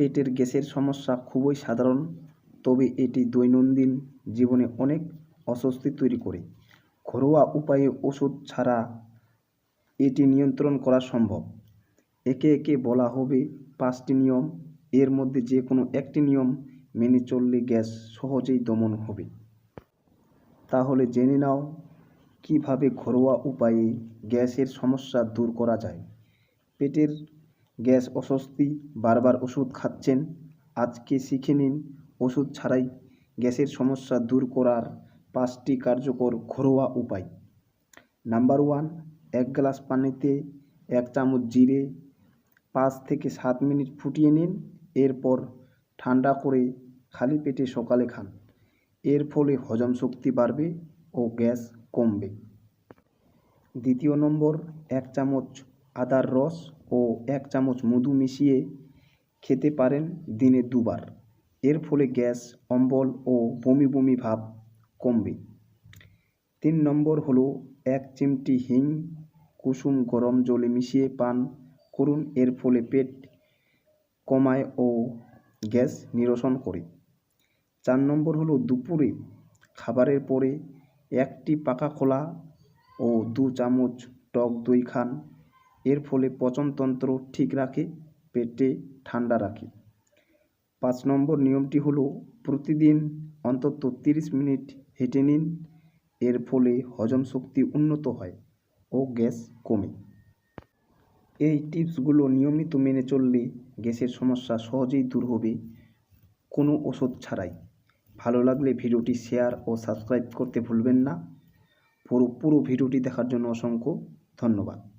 পেটের গ্যাসের সমস্যা খুবই সাধারণ, তবে এটি দৈনন্দিন জীবনে অনেক অস্বস্তি তৈরি করে। ঘরোয়া উপায়ে ওষুধ ছাড়া এটি নিয়ন্ত্রণ করা সম্ভব। একে একে বলা হবে পাঁচটি নিয়ম, এর মধ্যে যে কোনো একটি নিয়ম মেনে চললে গ্যাস সহজেই দমন হবে। তাহলে জেনে নাও কীভাবে ঘরোয়া উপায়ে গ্যাসের সমস্যা দূর করা যায়। পেটের গ্যাস অস্বস্তি, বারবার ওষুধ খাচ্ছেন, আজকে শিখে নিন ওষুধ ছাড়াই গ্যাসের সমস্যা দূর করার পাঁচটি কার্যকর ঘরোয়া উপায়। নাম্বার ওয়ান, এক গ্লাস পানিতে এক চামচ জিরে পাঁচ থেকে সাত মিনিট ফুটিয়ে নিন, এরপর ঠান্ডা করে খালি পেটে সকালে খান। এর ফলে হজম শক্তি বাড়বে ও গ্যাস কমবে। দ্বিতীয় নম্বর, এক চামচ আদার রস ও এক চামচ মধু মিশিয়ে খেতে পারেন দিনে দুবার। এর ফলে গ্যাস, অম্বল ও বমি বমি ভাব কমবে। তিন নম্বর হলো এক চিমটি হিং, কুসুম গরম জলে মিশিয়ে পান করুন। এর ফলে পেট কমায় ও গ্যাস নিরসন করে। চার নম্বর হলো দুপুরে খাবারের পরে একটি পাকা খোলা ও দু চামচ টক দই খান। এর ফলে পচনতন্ত্র ঠিক রাখে, পেটে ঠান্ডা রাখে। পাঁচ নম্বর নিয়মটি হলো, প্রতিদিন অন্তত তিরিশ মিনিট হেঁটে নিন, এর ফলে হজম শক্তি উন্নত হয় ও গ্যাস কমে। এই টিপসগুলো নিয়মিত মেনে চললে গ্যাসের সমস্যা সহজেই দূর হবে, কোনো ওষুধ ছাড়াই। ভালো লাগলে ভিডিওটি শেয়ার ও সাবস্ক্রাইব করতে ভুলবেন না। পুরো পুরো ভিডিওটি দেখার জন্য অসংখ্য ধন্যবাদ।